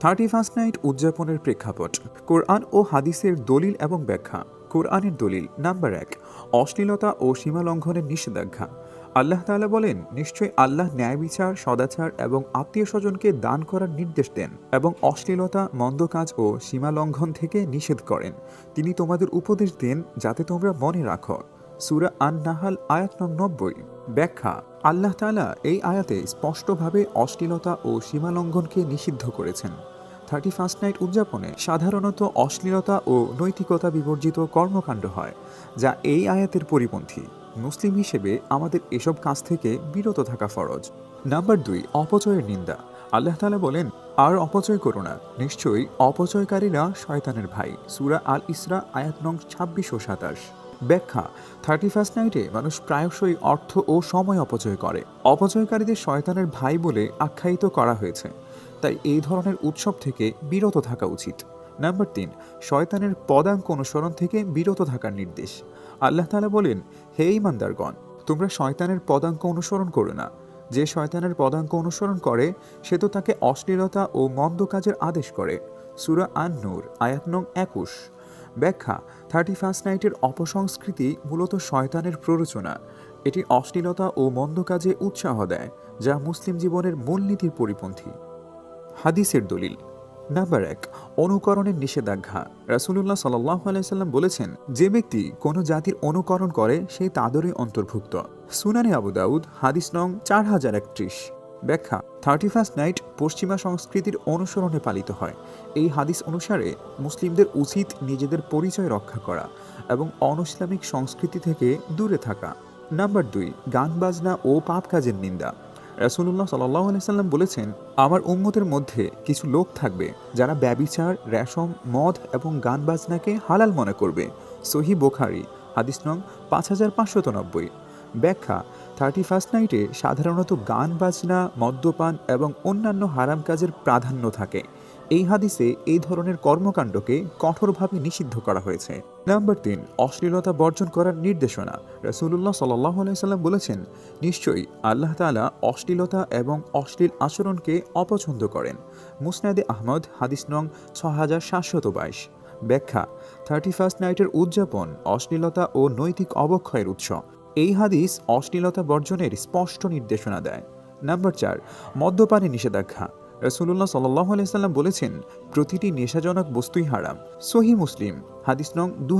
Thirty first night উদযাপনের প্রেক্ষাপট, কোরআন ও হাদিসের দলিল এবং ব্যাখ্যা। কোরআনের দলিল, নাম্বার এক, অশ্লীলতা ও সীমালঙ্ঘনের নিষেধাজ্ঞা। আল্লাহ তাআলা বলেন, নিশ্চয়ই আল্লাহ ন্যায় বিচার সদাচার এবং আত্মীয় স্বজনকে দান করার নির্দেশ দেন এবং অশ্লীলতা, মন্দ কাজ ও সীমালঙ্ঘন থেকে নিষেধ করেন। তিনি তোমাদের উপদেশ দেন যাতে তোমরা মনে রাখো। সুরা আন নাহাল আয়াত নং নব্বই। ব্যাখ্যা, আল্লাহ তালা এই আয়াতে স্পষ্টভাবে অশ্লীলতা ও সীমালঙ্ঘনকে নিষিদ্ধ করেছেন। থার্টি ফার্স্ট নাইট উদযাপনে সাধারণত অশ্লীলতা ও নৈতিকতা বিবর্জিত কর্মকাণ্ড হয়, যা এই আয়াতের পরিপন্থী। মুসলিম হিসেবে আমাদের এসব কাজ থেকে বিরত থাকা ফরজ। নাম্বার দুই, অপচয়ের নিন্দা। আল্লাহ তালা বলেন, আর অপচয় করো না। নিশ্চয়ই অপচয়কারীরা শয়তানের ভাই। সুরা আল ইসরা আয়াত নং ছাব্বিশ ও সাতাশ। ব্যাখ্যা। থার্টি ফার্স্ট নাইটে মানুষ প্রায়শই অর্থ ও সময় অপচয় করে। অপচয়কারীদের শয়তানের ভাই বলে আখ্যায়িত করা হয়েছে। তাই এই ধরনের উৎসব থেকে বিরত থাকা উচিত। নাম্বার তিন, শয়তানের পদাঙ্ক অনুসরণ থেকে বিরত থাকার নির্দেশ। আল্লাহ তাআলা বলেন, হে ইমানদারগণ তোমরা শয়তানের পদাঙ্ক অনুসরণ করো না। যে শয়তানের পদাঙ্ক অনুসরণ করে, সে তো তাকে অশ্লীলতা ও মন্দ কাজের আদেশ করে। সুরা আন নূর আয়াত নং একুশ। ব্যাখ্যা থার্টি ফার্স্ট নাইটের অপসংস্কৃতি মূলত শয়তানের প্ররোচনা। এটি অশ্লীলতা ও মন্দ কাজে উৎসাহ দেয়, যা মুসলিম জীবনের মূলনীতির পরিপন্থী। হাদিসের দলিল, নাম্বার এক, অনুকরণের নিষেধাজ্ঞা। রাসুলুল্লাহ সাল্লাহ আলাইসাল্লাম বলেছেন, যে ব্যক্তি কোনো জাতির অনুকরণ করে সেই তাদেরই অন্তর্ভুক্ত। সুনানি আবু দাউদ, হাদিস নং চার হাজার একত্রিশ। ব্যাখ্যা থার্টি ফার্স্ট নাইট পশ্চিমা সংস্কৃতির অনুসরণে পালিত হয়। এই হাদিস অনুসারে মুসলিমদের উচিত নিজেদের পরিচয় রক্ষা করা এবং অনইসলামিক সংস্কৃতি থেকে দূরে থাকা। নাম্বার দুই, গান বাজনা ও পাপ কাজের নিন্দা। রাসুল্লাহ সাল্লাহ সাল্লাম বলেছেন, আমার উম্মতের মধ্যে কিছু লোক থাকবে যারা ব্যবিচার, রেশম, মদ এবং গান বাজনাকে হালাল মনে করবে। সহি বোখারি, হাদিস নং পাঁচ হাজার ব্যাখ্যা থার্টি ফার্স্ট নাইটে সাধারণত গান, বাজনা, মদ্যপান এবং অন্যান্য হারাম কাজের প্রাধান্য থাকে। এই হাদিসে এই ধরনের কর্মকাণ্ডকে কঠোরভাবে নিষিদ্ধ করা হয়েছে। নাম্বার তিন, অশ্লীলতা বর্জন করার নির্দেশনা। রসুল্লাহ সাল্লাহ সাল্লাম বলেছেন, নিশ্চয়ই আল্লাহ তালা অশ্লীলতা এবং অশ্লীল আচরণকে অপছন্দ করেন। মুসনাদে আহমদ, হাদিস নং ছ হাজার সাতশত বাইশ। ব্যাখ্যা, থার্টি ফার্স্ট নাইটের উদযাপন অশ্লীলতা ও নৈতিক অবক্ষয়ের উৎস। এই হাদিস অশ্লীলতা বর্জনের স্পষ্ট নির্দেশনা দেয়। নাম্বার চার, মদ্যপানে নিষেধাজ্ঞা। রসুল্লাহ সাল্লাহ সাল্লাম বলেছেন, প্রতিটি নেশাজনক বস্তুই হারাম। সহি মুসলিম, হাদিস নং দু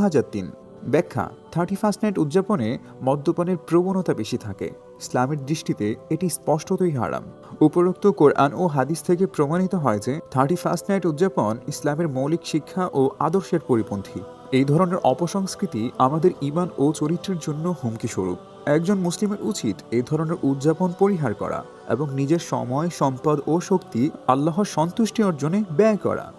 ব্যাখ্যা, থার্টি ফার্স্ট নাইট উদযাপনে মদ্যপানের প্রবণতা বেশি থাকে। ইসলামের দৃষ্টিতে এটি স্পষ্টতই হারাম। উপরোক্ত কোরআন ও হাদিস থেকে প্রমাণিত হয় যে, থার্টি ফার্স্ট নাইট উদযাপন ইসলামের মৌলিক শিক্ষা ও আদর্শের পরিপন্থী। এই ধরনের অপসংস্কৃতি আমাদের ইমান ও চরিত্রের জন্য হুমকি স্বরূপ একজন মুসলিমের উচিত এই ধরনের উদযাপন পরিহার করা এবং নিজের সময়, সম্পদ ও শক্তি আল্লাহর সন্তুষ্টি অর্জনে ব্যয় করা।